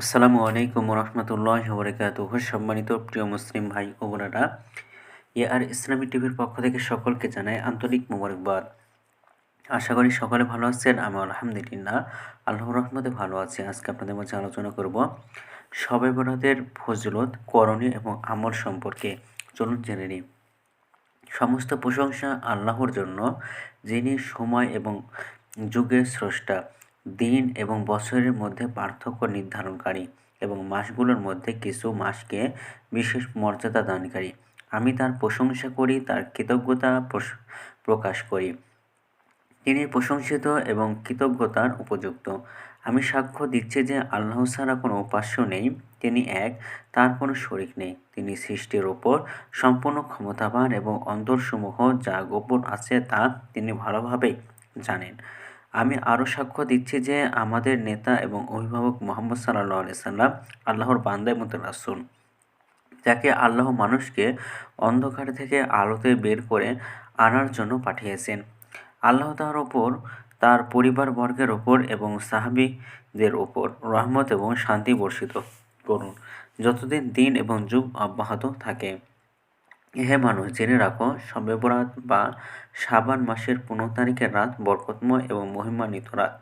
আসসালামু আলাইকুম রহমতুল্লাহ বরকাত সম্মানিত প্রিয় মুসলিম ভাই ও বোনেরা, এ আর ইসলামী টিভির পক্ষ থেকে সকলকে জানাই আন্তরিক মোবারকবাদ। আশা করি সকলে ভালো আছেন, আমি আলহামদুলিল্লাহ আল্লাহ রহমতে ভালো আছি। আজকে আপনাদের মাঝে আলোচনা করব সবে বরাতের ফজলত, করণীয় এবং আমল সম্পর্কে। চলুন জেনে নিই। সমস্ত প্রশংসা আল্লাহর জন্য, যিনি সময় এবং যুগের স্রষ্টা। দিন এবং বছরের মধ্যে পার্থক্য নির্ধারণকারী এবং মাসগুলোর মধ্যে কিছু মাসকে বিশেষ মর্যাদা দানকারী। আমি তার প্রশংসা করি, তার কৃতজ্ঞতা প্রকাশ করি। তিনি প্রশংসিত এবং কৃতজ্ঞতার উপযুক্ত। আমি সাক্ষ্য দিচ্ছি যে আল্লাহ ছাড়া কোনো উপাস্য নেই। তিনি এক, তার কোনো শরিক নেই। তিনি সৃষ্টির ওপর সম্পূর্ণ ক্ষমতাবান এবং অন্তরসমূহ যা গোপন আছে তা তিনি ভালোভাবেই জানেন। আমি আরও সাক্ষ্য দিচ্ছি যে আমাদের নেতা এবং অভিভাবক মোহাম্মদ সাল্লাহ সাল্লাম আল্লাহর বান্দায় মতো রাসুল যাকে আল্লাহ মানুষকে অন্ধকার থেকে আলোতে বের করে আনার জন্য পাঠিয়েছেন। আল্লাহ তার ওপর তার পরিবারবর্গের ওপর এবং সাহাবিদের ওপর রহমত এবং শান্তি বর্ষিত করুন। যতদিন দিন এবং যুগ অব্যাহত থাকে। হে মানুষ, জেনে রাখো শবে বরাত বা শাবান মাসের পনেরো তারিখের রাত বরকতময় এবং মহিমান্বিত রাত।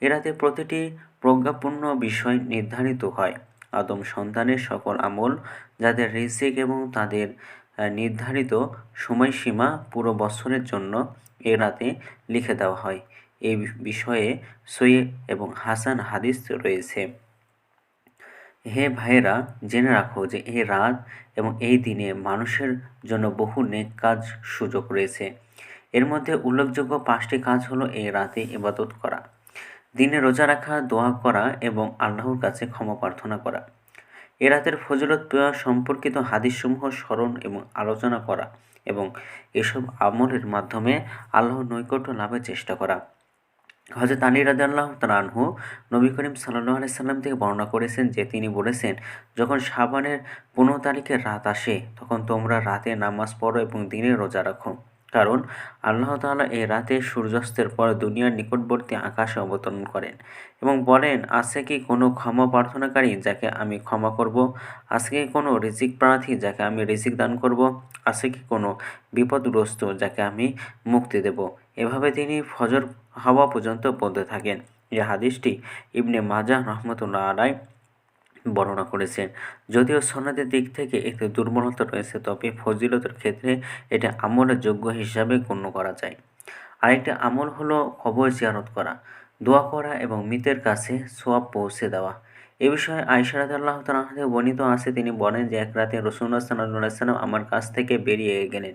এ রাতে প্রতিটি প্রজ্ঞাপূর্ণ বিষয় নির্ধারিত হয়। আদম সন্তানের সকল আমল, যাদের রিজিক এবং তাদের নির্ধারিত সময়সীমা পুরো বছরের জন্য এ রাতে লিখে দেওয়া হয়। এই বিষয়ে সৈয়দ এবং হাসান হাদিস রয়েছে। হে ভাইয়েরা, জেনে রাখো যে এই রাত এবং এই দিনে মানুষের জন্য বহু নেক কাজ সুযোগ রয়েছে। এর মধ্যে উল্লেখযোগ্য পাঁচটি কাজ হলো এই রাতে ইবাদত করা, দিনে রোজা রাখা, দোয়া করা এবং আল্লাহর কাছে ক্ষমা প্রার্থনা করা। এ রাতের ফজলত পেয়া সম্পর্কিত হাদিসসমূহ স্মরণ এবং আলোচনা করা এবং এসব আমলের মাধ্যমে আল্লাহর নৈকট্য লাভের চেষ্টা করা। হজরত আলী রাজাল্লাহ তালানহু নবী করিম সাল্লাহ আলাইসাল্লাম থেকে বর্ণনা করেছেন যে তিনি বলেছেন, যখন সাবানের পনেরো তারিখের রাত আসে, তখন তোমরা রাতে নামাজ পড়ো এবং দিনে রোজা রাখো। কারণ আল্লাহ তাআলা এই রাতে সূর্যাস্তের পর দুনিয়ার নিকটবর্তী আকাশে অবতরণ করেন এবং বলেন, আছে কি কোনো ক্ষমা প্রার্থনাকারী যাকে আমি ক্ষমা করব? আছে কি কোনো রিজিক প্রার্থী যাকে আমি রিজিক দান করব? আছে কি কোনো বিপদগ্রস্ত যাকে আমি মুক্তি দেব? এভাবে তিনি ফজর হওয়া পর্যন্ত বলতে থাকেন। এই হাদিসটি ইবনে মাজা রহমতুল্লাহ আলাই বর্ণনা করেছেন। যদিও সনদের দিক থেকে একটি দুর্বলতা রয়েছে, তবে ফজিলতের ক্ষেত্রে এটা আমলের যোগ্য হিসাবে গণ্য করা যায়। আরেকটি আমল হলো কবর জিয়ারত করা, দোয়া করা এবং মৃতের কাছে সোয়াব পৌঁছে দেওয়া। এ বিষয়ে আয়সারাদ আল্লাহ তালাহ বর্ণিত আছে। তিনি বলেন যে, এক রাতে রসুল্লাহ সাল্লাহ সাল্লাম আমার কাছ থেকে বেরিয়ে গেলেন।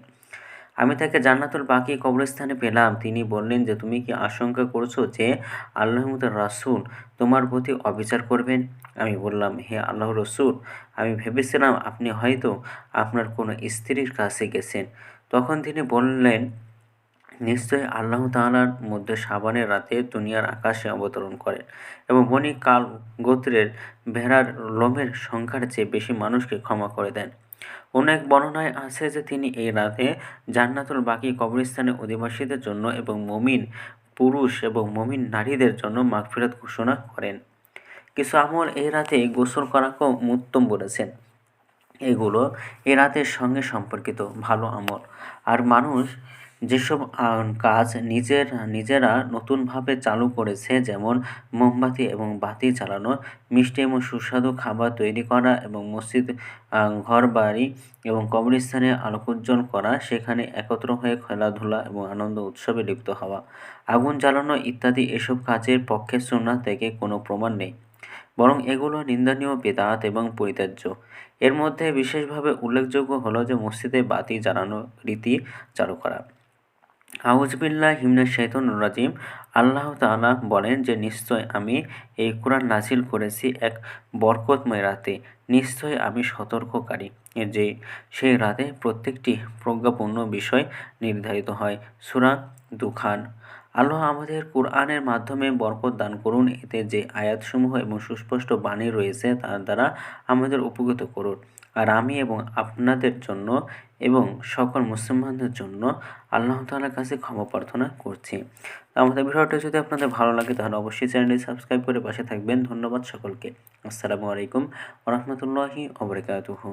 আমি তাকে জান্নাতুল বাকি কবরস্থানে পেলাম। তিনি বললেন যে, তুমি কি আশঙ্কা করছ যে আল্লাহমদ রাসুল তোমার প্রতি অবিচার করবেন? আমি বললাম, হে আল্লাহ রসুল, আমি ভেবেছিলাম আপনি হয়তো আপনার কোনো স্ত্রীর কাছে গেছেন। তখন তিনি বললেন, নিশ্চয়ই আল্লাহ তাআলার মধ্যে সাবানের রাতে দুনিয়ার আকাশে অবতরণ করেন এবং বনি কাল গোত্রের ভেড়ার লোমের সংখ্যার চেয়ে বেশি মানুষকে ক্ষমা করে দেন। অনেক বর্ণনায় আছে যে তিনি এই রাতে জান্নাতুল বাকি কবরস্থানে অধিবাসীদের জন্য এবং মমিন পুরুষ এবং মমিন নারীদের জন্য মাগফিরাত ঘোষণা করেন। কিছু আমল এই রাতে গোসল করাকেও উত্তম বলেছেন। এগুলো এ রাতের সঙ্গে সম্পর্কিত ভালো আমল। আর মানুষ যেসব কাজ নিজের, নিজেরা নতুনভাবে চালু করেছে, যেমন মোমবাতি এবং বাতি চালানো, মিষ্টি এবং সুস্বাদু খাবার তৈরি করা এবং মসজিদ ঘর বাড়ি এবং কবরস্থানে আলোকোজ্জ্বল করা, সেখানে একত্র হয়ে খেলাধুলা এবং আনন্দ উৎসবে লিপ্ত হওয়া, আগুন জ্বালানো ইত্যাদি এসব কাজের পক্ষে সুন্না থেকে কোনো প্রমাণ নেই। বরং এগুলো নিন্দনীয়, বেদাত এবং পরিত্যাজ্য। এর মধ্যে বিশেষভাবে উল্লেখযোগ্য হলো যে মসজিদে বাতি জ্বালানো রীতি চালু করা। আউজবিল্লাহ হিমনা শৈতন রাজিম। আল্লাহ তাআলা বলেন যে, নিশ্চয় আমি এই কোরআন নাজিল করেছি এক বরকতময় রাতে। নিশ্চয় আমি সতর্ককারী। যে, সেই রাতে প্রত্যেকটি প্রজ্ঞাপূর্ণ বিষয় নির্ধারিত হয়। সুরা দুখান। আল্লাহ আমাদের কোরআনের মাধ্যমে বরকত দান করুন। এতে যে আয়াতসমূহ এবং সুস্পষ্ট বাণী রয়েছে, তার দ্বারা আমাদের উপকৃত করুন। আর আমি এবং আপনাদের জন্য এবং সকল মুসলমানদের জন্য আল্লাহ তালার কাছে ক্ষমা প্রার্থনা করছি। আমাদের ভিডিওটা যদি আপনাদের ভালো লাগে, তাহলে অবশ্যই চ্যানেলটি সাবস্ক্রাইব করে পাশে থাকবেন। ধন্যবাদ সকলকে। আসসালামু আলাইকুম রহমতুল্লাহি ওবরাকাতুহু